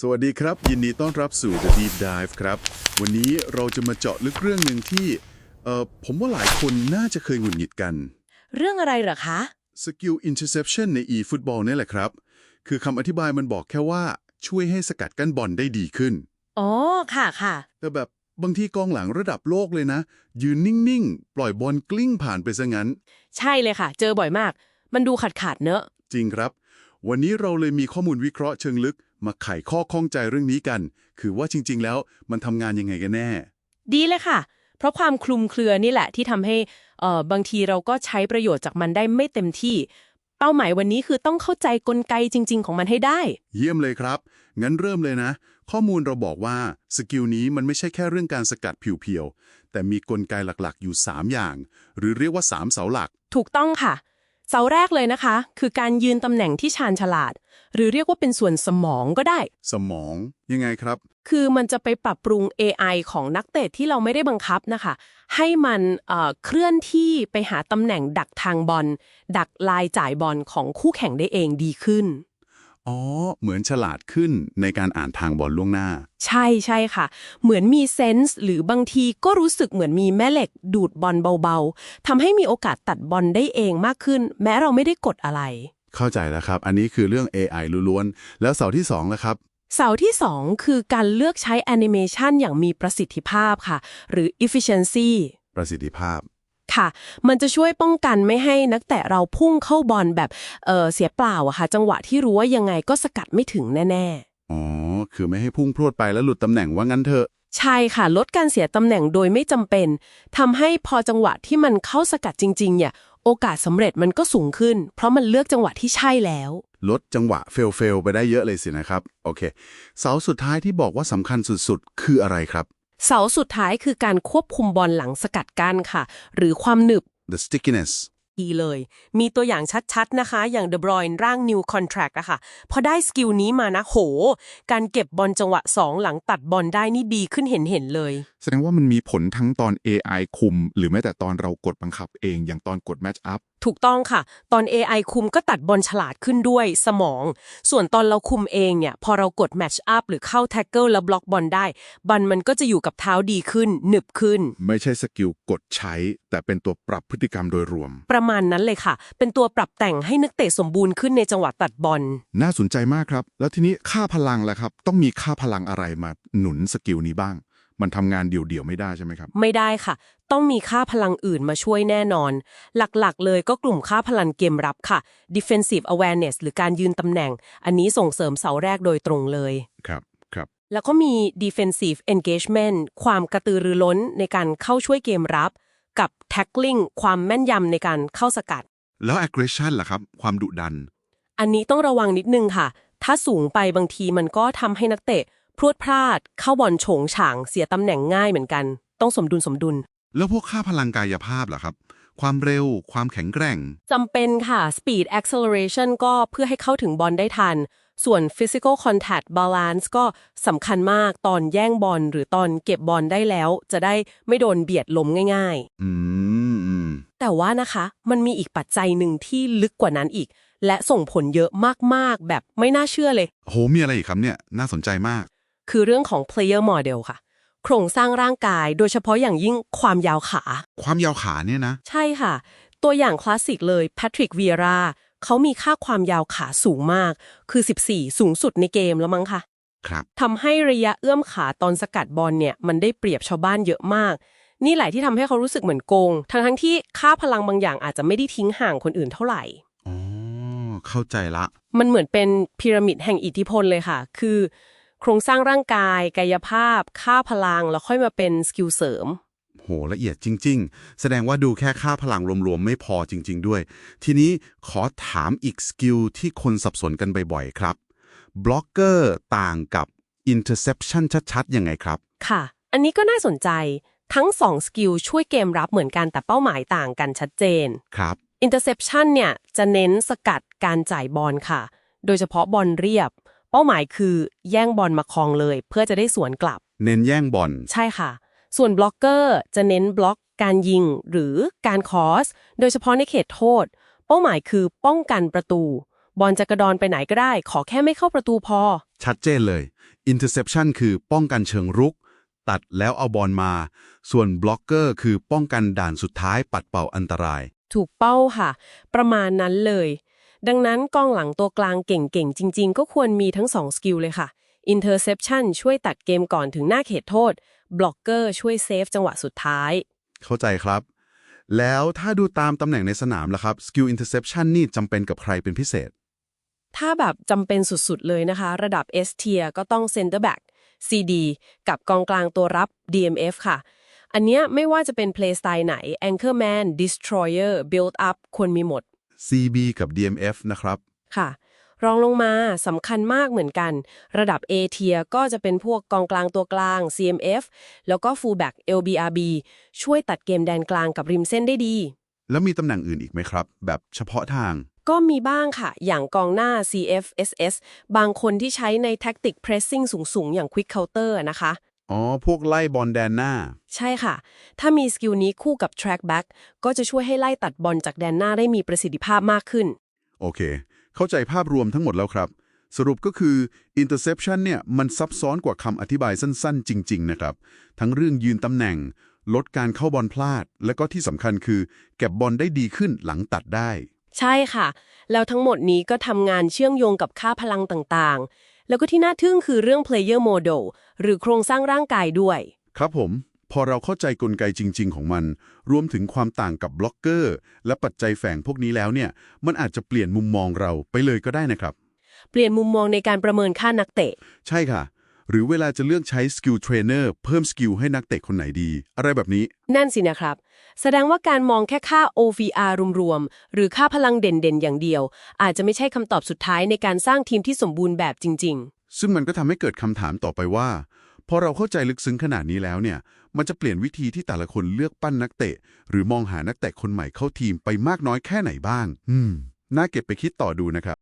สวัสดีครับ ยินดีต้อนรับสู่ The Deep Dive ครับ วันนี้เราจะมาเจาะลึกเรื่องหนึ่งที่เอ่อผมว่าหลายคนน่าจะเคยหงุดหงิดกัน เรื่องอะไรเหรอคะสกิล interception ใน e-football นี่แหละครับ คือคำอธิบายมันบอกแค่ว่าช่วยให้สกัดกั้นบอลได้ดีขึ้น อ๋อ ค่ะค่ะ แต่แบบบางทีกองหลังระดับโลกเลยนะ ยืนนิ่ง ๆ ปล่อยบอลกลิ้งผ่านไปซะงั้น ใช่เลยค่ะ เจอบ่อยมาก มันดูขาดขาดๆเนอะ จริงครับ วันนี้เราเลยมีข้อมูลวิเคราะห์เชิงลึก มาไขข้อข้องใจเรื่องนี้กัน คือว่าจริง ๆ แล้วมันทำงานยังไงกันแน่ ดีเลยค่ะ เพราะความคลุมเครือนี่แหละที่ทำให้เอ่อบางทีเราก็ใช้ประโยชน์จากมันได้ไม่เต็มที่ เป้าหมายวันนี้คือต้องเข้าใจกลไกจริง ๆ ของมันให้ได้ เยี่ยมเลยครับ งั้นเริ่มเลยนะ ข้อมูลเราบอกว่าสกิลนี้มันไม่ใช่แค่เรื่องการสกัดผิวเพียวๆแต่มีกลไกหลักๆ อยู่ 3 อย่าง หรือเรียกว่า 3 เสาหลัก ถูกต้องค่ะ เสาแรกเลยนะคะ คือการยืนตำแหน่งที่ชาญฉลาด หรือเรียกว่าเป็นส่วนสมองก็ได้ สมองยังไงครับ คือมันจะไปปรับปรุง AI ของนักเตะที่เราไม่ได้บังคับนะคะ ให้มันเอ่อเคลื่อนที่ไปหาตำแหน่งดักทางบอลดักลายจ่ายบอลของคู่แข่งได้เองดีขึ้น อ๋อ เหมือนฉลาดขึ้นในการอ่านทางบอลล่วงหน้า ใช่ใช่ค่ะ เหมือนมีเซนส์หรือบางทีก็รู้สึกเหมือนมีแม่เหล็กดูดบอลเบาๆทำให้มีโอกาสตัดบอลได้เองมากขึ้น แม้เราไม่ได้กดอะไร เข้าใจแล้วครับ อันนี้คือเรื่อง AI ล้วนๆ แล้วเสาที่2ล่ะครับ เสาที่ 2 คือการเลือกใช้แอนิเมชันอย่างมีประสิทธิภาพค่ะ หรือ efficiency ประสิทธิภาพ ค่ะ มันจะช่วยป้องกันไม่ให้นักเตะเราพุ่งเข้าบอลแบบเออเสียเปล่าอะค่ะ จังหวะที่รู้ว่ายังไงก็สกัดไม่ถึงแน่อ๋อ คือไม่ให้พุ่งพรวดไปแล้วหลุดตำแหน่งว่างั้นเถอะๆใช่ค่ะ ลดการเสียตำแหน่งโดยไม่จำเป็น ทำให้พอจังหวะที่มันเข้าสกัดจริง ๆ เนี่ย โอกาสสำเร็จมันก็สูงขึ้น เพราะมันเลือกจังหวะที่ใช่แล้วลดจังหวะเฟลเฟลไปได้เยอะเลยสินะครับ โอเค เสาสุดท้ายที่บอกว่าสำคัญสุดๆ คืออะไรครับ เสาสุดท้ายคือการควบคุมบอลหลังสกัดกั้นค่ะ หรือความหนึบ the stickiness ดีเลย มีตัวอย่างชัดๆนะคะ อย่างเดบรอยน์ร่าง New Contract อะค่ะ พอได้สกิลนี้มานะโห การเก็บบอลจังหวะ 2 หลังตัดบอลได้นี่ดีขึ้นเห็นๆเลย แสดงว่ามันมีผลทั้งตอน AI คุม หรือแม้แต่ตอนเรากดบังคับเองอย่างตอนกด Match Up ถูกต้องค่ะ ตอน AI คุมก็ตัดบอลฉลาดขึ้นด้วยสมอง ส่วนตอนเราคุมเองเนี่ย พอเรากด Match Up หรือเข้า Tackle แล้วบล็อกบอลได้บอลมันก็จะอยู่กับเท้าดีขึ้น หนึบขึ้น ไม่ใช่สกิลกดใช้ แต่เป็นตัวปรับพฤติกรรมโดยรวม ประมาณนั้นเลยค่ะ เป็นตัวปรับแต่งให้นักเตะสมบูรณ์ขึ้นในจังหวะตัดบอล น่าสนใจมากครับ แล้วทีนี้ค่าพลังล่ะครับ ต้องมีค่าพลังอะไรมาหนุนสกิลนี้บ้าง มันทำงานเดี่ยวๆไม่ได้ใช่ไหมครับ ไม่ได้ค่ะ ต้องมีค่าพลังอื่นมาช่วยแน่นอน หลักๆ เลยก็กลุ่มค่าพลังเกมรับค่ะ defensive awareness หรือการยืนตำแหน่ง อันนี้ส่งเสริมเสาแรกโดยตรงเลย ครับ ครับ แล้วก็มี defensive engagement ความกระตือรือร้นในการเข้าช่วยเกมรับ กับ tackling ความแม่นยำในการเข้าสกัด แล้ว aggression ล่ะครับ ความดุดัน อันนี้ต้องระวังนิดนึงค่ะ ถ้าสูงไปบางทีมันก็ทำให้นักเตะ พรวดพลาดเข้าบอลโฉงฉางเสียตำแหน่งง่ายเหมือนกัน ต้องสมดุลสมดุล แล้วพวกค่าพลังกายภาพล่ะครับ ความเร็ว ความแข็งแกร่ง จำเป็นค่ะ speed acceleration ก็เพื่อให้เข้าถึงบอลได้ทัน ส่วน physical contact balance ก็สำคัญมากตอนแย่งบอลหรือตอนเก็บบอลได้แล้ว จะได้ไม่โดนเบียดล้มง่าย อืมอืมๆแต่ว่านะคะ มันมีอีกปัจจัยหนึ่งที่ลึกกว่านั้นอีก และส่งผลเยอะมากๆ แบบไม่น่าเชื่อเลย โหมีอะไรอีกครับเนี่ย น่าสนใจมาก คือเรื่องของ player model ค่ะ โครงสร้างร่างกายโดยเฉพาะอย่างยิ่งความยาวขา ความยาวขาเนี่ยนะ ใช่ค่ะ ตัวอย่างคลาสสิกเลยแพทริกเวียราเขามีค่าความยาวขาสูงมาก คือ 14 สูงสุดในเกมแล้วมั้งคะครับทำให้ระยะเอื้อมขาตอนสกัดบอลเนี่ยมันได้เปรียบชาวบ้านเยอะมาก นี่แหละที่ทำให้เขารู้สึกเหมือนโกง ทั้งทั้งๆที่ค่าพลังบางอย่างอาจจะไม่ได้ทิ้งห่างคนอื่นเท่าไหร่อ๋อเข้าใจละ มันเหมือนเป็นพีระมิดแห่งอิทธิพลเลยค่ะ คือ โครงสร้างร่างกาย กายภาพ ค่าพลัง แล้วค่อยมาเป็นสกิลเสริม โหละเอียดจริง ๆ แสดงว่าดูแค่ค่าพลังรวมๆ ไม่พอจริง ๆ ด้วย ทีนี้ขอถามอีกสกิลที่คนสับสนกันบ่อยๆ ครับบล็อกเกอร์ต่างกับ interception ชัดๆ ยังไงครับ ค่ะ อันนี้ก็น่าสนใจทั้งสองสกิลช่วยเกมรับเหมือนกันแต่เป้าหมายต่างกันชัดเจน ครับ interception เนี่ยจะเน้นสกัดการจ่ายบอลค่ะ โดยเฉพาะบอลเรียบ เป้าหมายคือแย่งบอลมาครองเลย เพื่อจะได้สวนกลับ เน้นแย่งบอล ใช่ค่ะ ส่วนบล็อกเกอร์จะเน้นบล็อก การยิง หรือการคอส โดยเฉพาะในเขตโทษ เป้าหมายคือป้องกันประตู บอลจะกระดอนไปไหนก็ได้ ขอแค่ไม่เข้าประตูพอ ชัดเจนเลย interception คือป้องกันเชิงรุก ตัดแล้วเอาบอลมา ส่วน blocker คือป้องกันด่านสุดท้ายปัดเป่าอันตราย ถูกเป้าค่ะ ประมาณนั้นเลย ดังนั้นกองหลังตัวกลางเก่งๆ จริง ๆ ก็ควรมีทั้ง2สกิลเลยค่ะ interception ช่วยตัดเกมก่อนถึงหน้าเขตโทษ blocker ช่วยเซฟจังหวะสุดท้าย เข้าใจครับ แล้วถ้าดูตามตำแหน่งในสนามล่ะครับ skill interception นี่จำเป็นกับใครเป็นพิเศษ ถ้าแบบจำเป็นสุดๆ เลยนะคะ ระดับ S tier ก็ต้อง center back CD กับกองกลางตัวรับ DMF ค่ะ อันเนี้ยไม่ว่าจะเป็น play style ไหน anchorman destroyer build up ควรมีหมด CB กับ DMF นะครับ ค่ะ รองลงมาสำคัญมากเหมือนกัน ระดับ A tier ก็จะเป็นพวกกองกลางตัวกลาง CMF แล้วก็ fullback LBRB ช่วยตัดเกมแดนกลางกับริมเส้นได้ดี แล้วมีตำแหน่งอื่นอีกไหมครับ แบบเฉพาะทาง ก็มีบ้างค่ะ อย่างกองหน้า CFSS บางคนที่ใช้ใน tactic pressing สูงๆ อย่าง quick counter อะนะคะ อ๋อ พวกไล่บอลแดนหน้า ใช่ค่ะ ถ้ามีสกิลนี้คู่กับ track back ก็จะช่วยให้ไล่ตัดบอลจากแดนหน้าได้มีประสิทธิภาพมากขึ้น โอเค เข้าใจภาพรวมทั้งหมดแล้วครับ สรุปก็คือ interception เนี่ยมันซับซ้อนกว่าคำอธิบายสั้นๆ จริง ๆ นะครับ ทั้งเรื่องยืนตำแหน่ง ลดการเข้าบอลพลาด และก็ที่สำคัญคือ เก็บบอลได้ดีขึ้นหลังตัดได้ ใช่ค่ะ แล้วทั้งหมดนี้ก็ทำงานเชื่อมโยงกับค่าพลังต่างๆ แล้วก็ที่น่าทึ่งคือเรื่อง player model หรือโครงสร้างร่างกายด้วย ครับผม พอเราเข้าใจกลไกจริง ๆ ของมัน รวมถึงความต่างกับบล็อกเกอร์ และปัจจัยแฝงพวกนี้แล้วเนี่ย มันอาจจะเปลี่ยนมุมมองเราไปเลยก็ได้นะครับ เปลี่ยนมุมมองในการประเมินค่านักเตะ ใช่ค่ะ หรือเวลาจะเลือกใช้สกิลเทรนเนอร์เพิ่มสกิลให้นักเตะคนไหนดี อะไรแบบนี้ นั่นสินะครับ แสดงว่าการมองแค่ค่า OVR รวมๆ หรือค่าพลังเด่นๆ อย่างเดียว อาจจะไม่ใช่คำตอบสุดท้ายในการสร้างทีมที่สมบูรณ์แบบจริงซึ่งมันก็ทำให้เกิดคำถามต่อไปว่าพอเราเข้าใจลึกซึ้งขนาดนี้แล้วเนี่ย มันจะเปลี่ยนวิธีที่แต่ละคนเลือกปั้นนักเตะ หรือมองหานักเตะคนใหม่เข้าทีมไปมากน้อยแค่ไหนบ้าง อืม น่าเก็บไปคิดต่อดูนะครับ